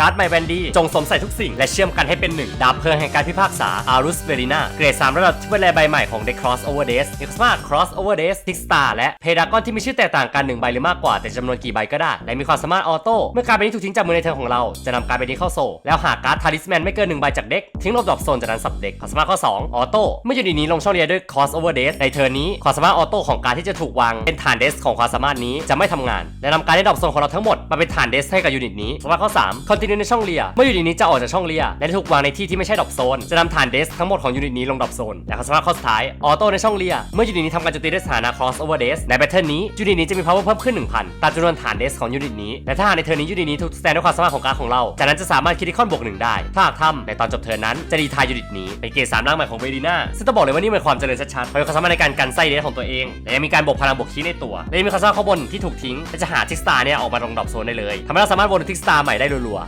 การ์ดไมแวนดี้จงสวมใส่ทุกสิ่ง และเชื่อมกันให้เป็นหนึ่ง ดาบเพลิงแห่งการพิพากษาอารุสเวริน่าเกรด3ระดับที่เป็นแลใบใหม่ของ The Crossover Days เอ็กซ์มา Crossover Days Six Star และเพดากอนที่มีชื่อแตกต่างกัน 1 ใบหรือมากกว่าแต่จำนวนกี่ใบก็ได้ และมีความสามารถออโต้เมื่อการ์ดใบนี้ถูกทิ้งจากมือในเทิร์นของเราจะนำการ์ดใบนี้เข้าโซ่แล้วหากการ์ดทาริสแมนไม่เกินหนึ่งใบจากเด็กทิ้งลบดรอปโซนจากนั้นสับเด็กความสามารถข้อ 2 ออโต้เมื่อยูนิตนี้ลงช่องเรียนด้วย Crossover Days ในเทิร์นนี้ความสามารถออโต้ของการดที่จะถูกวางเป็นฐานเดสของความสามารถนี้จะไม่ทำงาน และนำการได้ดรอปโซนของเราทั้งหมดมาเป็นฐานเดสให้กับยูนิตนี้ความสามมติข้อ3 c o n t i continue ในช่องเลีย เมื่อยูนิตนี้จะออกจากช่องเลีย และถูกวางในที่ที่ไม่ใช่ดรอปโซน จะนำฐานเดสทั้งหมดของยูนิตนี้ลงดรอปโซน และสมมติข้อสุดท้าย ออโต้ในช่องเลีย เมื่อยูนิตนี้ทำการโจมตีด้วยสถานะ crossover days ในแพทเทิร์นนี้ยูนิตนี้จะมี power เพิ่มขึ้น 1000 ตามจำนวนฐานเดสของยูนิตนี้ และถ้าในเทิร์นนี้ยูนิตนี้ถูกสแตนด้วยความสามารถของการของเรา จากนั้นจะสามารถคิดคอนบวกหนึ่งได้ ถ้าหากทำในตอนจบเทิร์นนั้นจะดีทายยูนิตนี้เป็นเกรดสามร่างใหม่ของเวรีน่าซึ่งต้องบอกเลยว่านี่เป็นความเจริญชัดๆเพราะมีความสามารถในการกันไส้เดสของตัวเองและยังมีการบวกพลังบวกคีย์ในตัวและยังมีความสามารถข้างบนที่ถูกทิ้งและจะหาทิกสตาร์เนี่ยออกมาลงดรอปโซนได้เลยทำให้เราสามารถวนทิกสตาร์ใหม่ได้รัวๆ